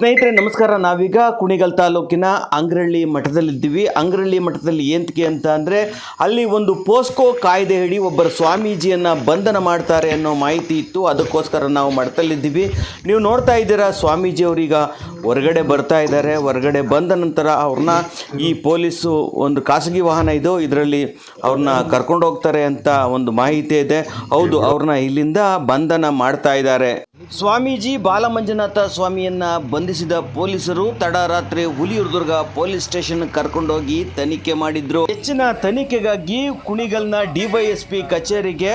ಸ್ನೇಹಿತರೆ, ನಮಸ್ಕಾರ. ನಾವೀಗ ಕುಣಿಗಲ್ ತಾಲೂಕಿನ ಅಂಗ್ರಳ್ಳಿ ಮಠದಲ್ಲಿದ್ದೀವಿ. ಅಂಗ್ರಳ್ಳಿ ಮಠದಲ್ಲಿ ಏಂತಕ್ಕೆ ಅಂತ ಅಂದರೆ, ಅಲ್ಲಿ ಒಂದು ಪೋಸ್ಕೋ ಕಾಯ್ದೆ ಹೇಳಿ ಒಬ್ಬರ ಸ್ವಾಮೀಜಿಯನ್ನು ಬಂಧನ ಮಾಡ್ತಾರೆ ಅನ್ನೋ ಮಾಹಿತಿ ಇತ್ತು. ಅದಕ್ಕೋಸ್ಕರ ನಾವು ಮಠದಲ್ಲಿದ್ದೀವಿ. ನೀವು ನೋಡ್ತಾ ಇದ್ದೀರಾ, ಸ್ವಾಮೀಜಿ ಅವರೀಗ ಹೊರಗಡೆ ಬರ್ತಾ ಇದ್ದಾರೆ. ಹೊರಗಡೆ ಬಂದ ನಂತರ ಅವ್ರನ್ನ ಈ ಪೊಲೀಸು ಒಂದು ಖಾಸಗಿ ವಾಹನ ಇದು, ಇದರಲ್ಲಿ ಅವ್ರನ್ನ ಕರ್ಕೊಂಡು ಹೋಗ್ತಾರೆ ಅಂತ ಒಂದು ಮಾಹಿತಿ ಇದೆ. ಹೌದು, ಅವ್ರನ್ನ ಇಲ್ಲಿಂದ ಬಂಧನ ಮಾಡ್ತಾ ಇದ್ದಾರೆ. ಸ್ವಾಮೀಜಿ ಬಾಲಮಂಜುನಾಥ ಸ್ವಾಮಿಯನ್ನ ಬಂಧಿಸಿದ ಪೊಲೀಸರು ತಡರಾತ್ರಿ ಹುಲಿಯೂರ್ದುರ್ಗ ಪೊಲೀಸ್ ಸ್ಟೇಷನ್ ಕರ್ಕೊಂಡೋಗಿ ತನಿಖೆ ಮಾಡಿದ್ರು. ಹೆಚ್ಚಿನ ತನಿಖೆಗಾಗಿ ಕುಣಿಗಲ್ನ ಡಿವೈಎಸ್ಪಿ ಕಚೇರಿಗೆ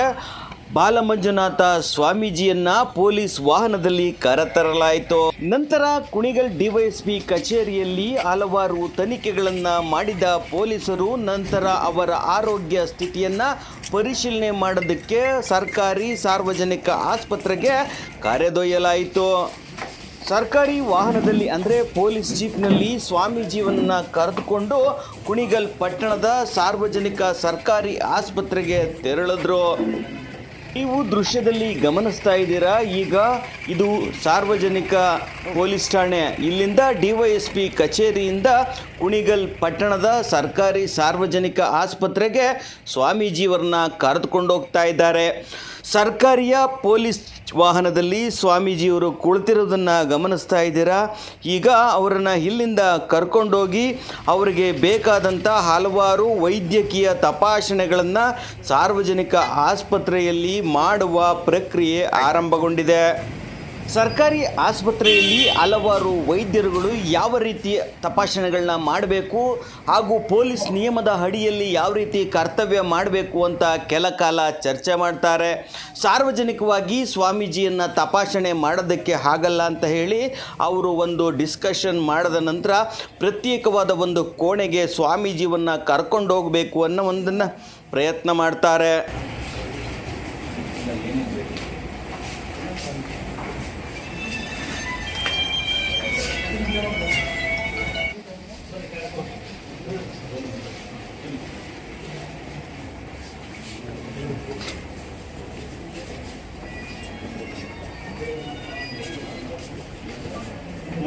ಬಾಲಮಂಜುನಾಥ ಸ್ವಾಮೀಜಿಯನ್ನ ಪೊಲೀಸ್ ವಾಹನದಲ್ಲಿ ಕರೆತರಲಾಯಿತು. ನಂತರ ಕುಣಿಗಲ್ ಡಿವೈಎಸ್ಪಿ ಕಚೇರಿಯಲ್ಲಿ ಹಲವಾರು ತನಿಖೆಗಳನ್ನ ಮಾಡಿದ ಪೊಲೀಸರು ನಂತರ ಅವರ ಆರೋಗ್ಯ ಸ್ಥಿತಿಯನ್ನ ಪರಿಶೀಲನೆ ಮಾಡೋದಕ್ಕೆ ಸರ್ಕಾರಿ ಸಾರ್ವಜನಿಕ ಆಸ್ಪತ್ರೆಗೆ ಕರೆದೊಯ್ಯಲಾಯಿತು. ಸರ್ಕಾರಿ ವಾಹನದಲ್ಲಿ ಅಂದರೆ ಪೊಲೀಸ್ ಜೀಪ್ನಲ್ಲಿ ಸ್ವಾಮೀಜಿಯನ್ನ ಕರೆದುಕೊಂಡು ಕುಣಿಗಲ್ ಪಟ್ಟಣದ ಸಾರ್ವಜನಿಕ ಸರ್ಕಾರಿ ಆಸ್ಪತ್ರೆಗೆ ತೆರಳಿದ್ರು. ನೀವು ದೃಶ್ಯದಲ್ಲಿ ಗಮನಿಸ್ತಾ ಇದ್ದೀರಾ? ಈಗ ಇದು ಸಾರ್ವಜನಿಕ ಪೊಲೀಸ್ ಠಾಣೆ. ಇಲ್ಲಿಂದ ಡಿವೈಎಸ್ಪಿ ಕಚೇರಿಯಿಂದ ಕುಣಿಗಲ್ ಪಟ್ಟಣದ ಸರ್ಕಾರಿ ಸಾರ್ವಜನಿಕ ಆಸ್ಪತ್ರೆಗೆ ಸ್ವಾಮೀಜಿಯವರನ್ನ ಕರೆದುಕೊಂಡು ಹೋಗ್ತಾ ಇದ್ದಾರೆ. ಸರ್ಕಾರಿಯ ಪೊಲೀಸ್ ವಾಹನದಲ್ಲಿ ಸ್ವಾಮೀಜಿಯವರು ಕುಳಿತಿರೋದನ್ನು ಗಮನಿಸ್ತಾ ಇದ್ದೀರಾ? ಈಗ ಅವರನ್ನು ಇಲ್ಲಿಂದ ಕರ್ಕೊಂಡೋಗಿ ಅವರಿಗೆ ಬೇಕಾದಂಥ ಹಲವಾರು ವೈದ್ಯಕೀಯ ತಪಾಸಣೆಗಳನ್ನು ಸಾರ್ವಜನಿಕ ಆಸ್ಪತ್ರೆಯಲ್ಲಿ ಮಾಡುವ ಪ್ರಕ್ರಿಯೆ ಆರಂಭಗೊಂಡಿದೆ. ಸರ್ಕಾರಿ ಆಸ್ಪತ್ರೆಯಲ್ಲಿ ಹಲವಾರು ವೈದ್ಯರುಗಳು ಯಾವ ರೀತಿ ತಪಾಸಣೆಗಳನ್ನ ಮಾಡಬೇಕು ಹಾಗೂ ಪೊಲೀಸ್ ನಿಯಮದ ಅಡಿಯಲ್ಲಿ ಯಾವ ರೀತಿ ಕರ್ತವ್ಯ ಮಾಡಬೇಕು ಅಂತ ಕೆಲ ಕಾಲ ಚರ್ಚೆ ಮಾಡ್ತಾರೆ. ಸಾರ್ವಜನಿಕವಾಗಿ ಸ್ವಾಮೀಜಿಯನ್ನು ತಪಾಸಣೆ ಮಾಡೋದಕ್ಕೆ ಆಗಲ್ಲ ಅಂತ ಹೇಳಿ ಅವರು ಒಂದು ಡಿಸ್ಕಷನ್ ಮಾಡಿದ ನಂತರ ಪ್ರತ್ಯೇಕವಾದ ಒಂದು ಕೋಣೆಗೆ ಸ್ವಾಮೀಜಿಯನ್ನು ಕರ್ಕೊಂಡು ಹೋಗಬೇಕು ಅನ್ನೋ ಒಂದನ್ನು ಪ್ರಯತ್ನ ಮಾಡ್ತಾರೆ.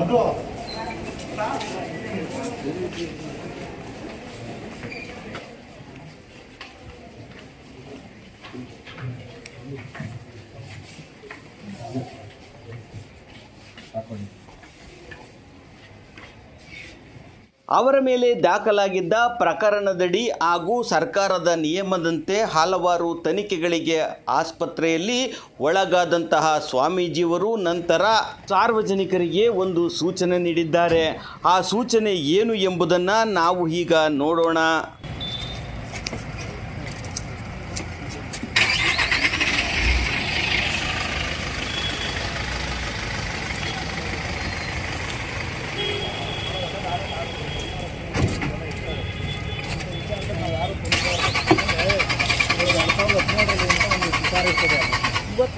좋아. 사건 ಅವರ ಮೇಲೆ ದಾಖಲಾಗಿದ್ದ ಪ್ರಕರಣದಡಿ ಹಾಗೂ ಸರ್ಕಾರದ ನಿಯಮದಂತೆ ಹಲವಾರು ತನಿಖೆಗಳಿಗೆ ಆಸ್ಪತ್ರೆಯಲ್ಲಿ ಒಳಗಾದಂತಹ ಸ್ವಾಮೀಜಿಯವರು ನಂತರ ಸಾರ್ವಜನಿಕರಿಗೆ ಒಂದು ಸೂಚನೆ ನೀಡಿದ್ದಾರೆ. ಆ ಸೂಚನೆ ಏನು ಎಂಬುದನ್ನು ನಾವು ಈಗ ನೋಡೋಣ.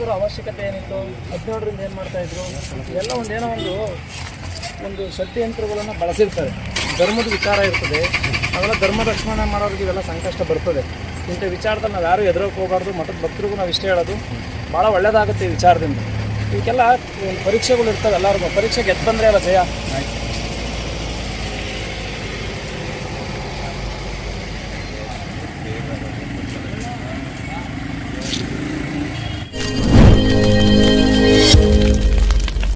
ಇವತ್ತರ ಅವಶ್ಯಕತೆ ಏನಿತ್ತು? ಹದಿನೇಳರಿಂದ ಏನು ಮಾಡ್ತಾ ಇದ್ರು? ಎಲ್ಲ ಒಂದು ಏನೋ ಒಂದು ಒಂದು ಶಕ್ತಿಯಂತ್ರಗಳನ್ನು ಬಳಸಿರ್ತಾರೆ. ಧರ್ಮದ ವಿಚಾರ ಇರ್ತದೆ. ಅವೆಲ್ಲ ಧರ್ಮ ರಕ್ಷಣೆ ಮಾಡೋರಿಗೆ ಇವೆಲ್ಲ ಸಂಕಷ್ಟ ಬರ್ತದೆ. ಇಂಥ ವಿಚಾರದಲ್ಲಿ ನಾವು ಯಾರೂ ಎದುರೋಕೆ ಹೋಗಬಾರ್ದು. ಮಠದ ಭಕ್ತರಿಗೂ ನಾವು ಇಷ್ಟೇ ಹೇಳೋದು. ಭಾಳ ಒಳ್ಳೇದಾಗುತ್ತೆ ಈ ವಿಚಾರದಿಂದ. ಇವಕ್ಕೆಲ್ಲ ಪರೀಕ್ಷೆಗಳು ಇರ್ತವೆ ಎಲ್ಲರಿಗೂ. ಪರೀಕ್ಷೆಗೆ ಎದ್ದು ಬಂದರೆ ಅಲ್ಲ ಜಯ?